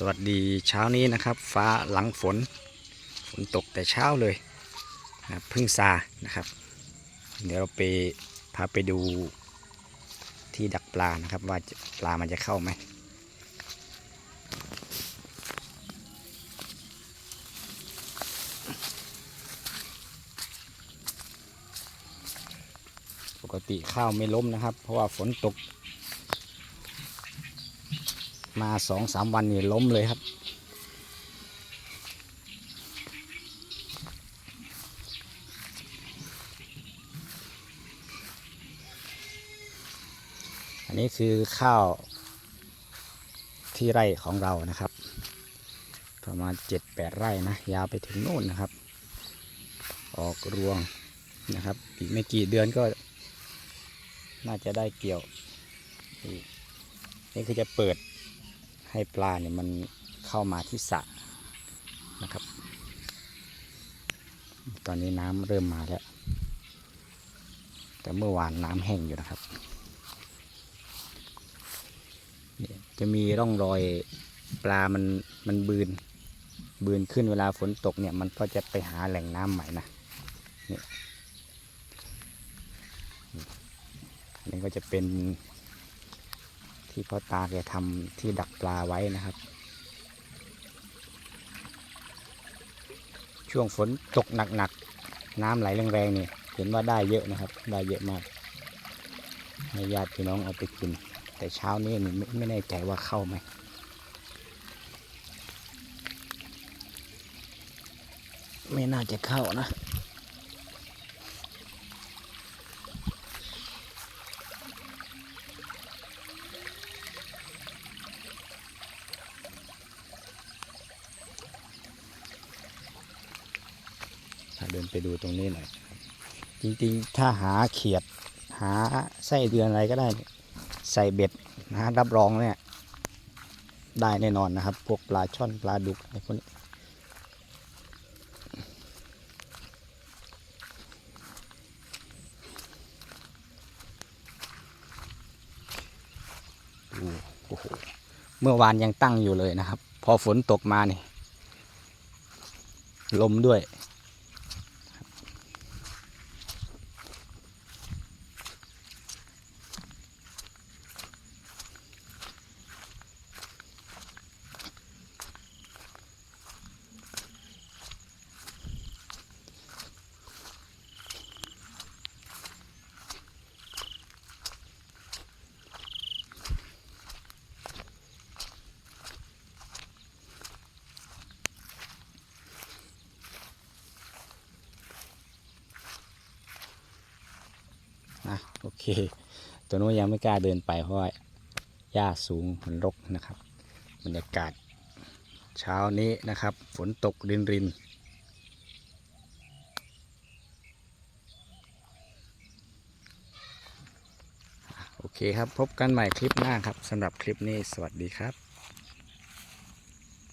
สวัสดีเช้านี้นะครับ ฟ้าหลังฝน ฝนตกแต่เช้าเลยนะพึ่งซานะครับ เดี๋ยวเราไปพาไปดูที่ดักปลานะครับ ว่าปลามันจะเข้าไหมปกติข้าวไม่ล้มนะครับ เพราะว่าฝนตก มาสองสามวันนี่ล้มเลยครับ อันนี้คือข้าวที่ไร่ของเรานะครับ ประมาณเจ็ดแปดไร่นะ ยาวไปถึงโน่นนะครับ ออกรวงนะครับ อีกไม่กี่เดือนก็น่าจะได้เกี่ยว นี่นี่คือจะเปิด ให้ปลาเนี่ยมันเข้ามาที่สระนะครับ ตอนนี้น้ำเริ่มมาแล้ว แต่เมื่อวานน้ำแห้งอยู่นะครับ จะมีร่องรอยปลามันมันบืน บืนขึ้นเวลาฝนตกเนี่ยมันก็จะไปหาแหล่งน้ำใหม่นะนี่นนี้ก็จะเป็น ที่พ่อตาแกทำที่ดักปลาไว้นะครับ ช่วงฝนตกหนักๆ น้ำไหลแรงๆนี่เห็นว่าได้เยอะนะครับ ได้เยอะมากให้ญาติพี่น้องเอาไปกิน แต่เช้านี้นี่ไม่แน่ใจว่าเข้าไหมไม่น่าจะเข้านะ เดินไปดูตรงนี้หน่อยจริงๆ ถ้าหาเขียดหาไส้เดือนอะไรก็ได้ ใส่เบ็ดนะรับรองเนี่ยได้แน่นอนนะครับ พวกปลาช่อนปลาดุกอะไรพวกนี้โอ้โหเมื่อวานยังตั้งอยู่เลยนะครับ พอฝนตกมานี่ ลมด้วย นะโอเค ตัวนู้นยังไม่กล้าเดินไปเพราะว่าหญ้าสูงมันรกนะครับ บรรยากาศ เช้านี้นะครับ ฝนตกรินรินโอเคครับ พบกันใหม่คลิปหน้าครับสำหรับคลิปนี้สวัสดีครับ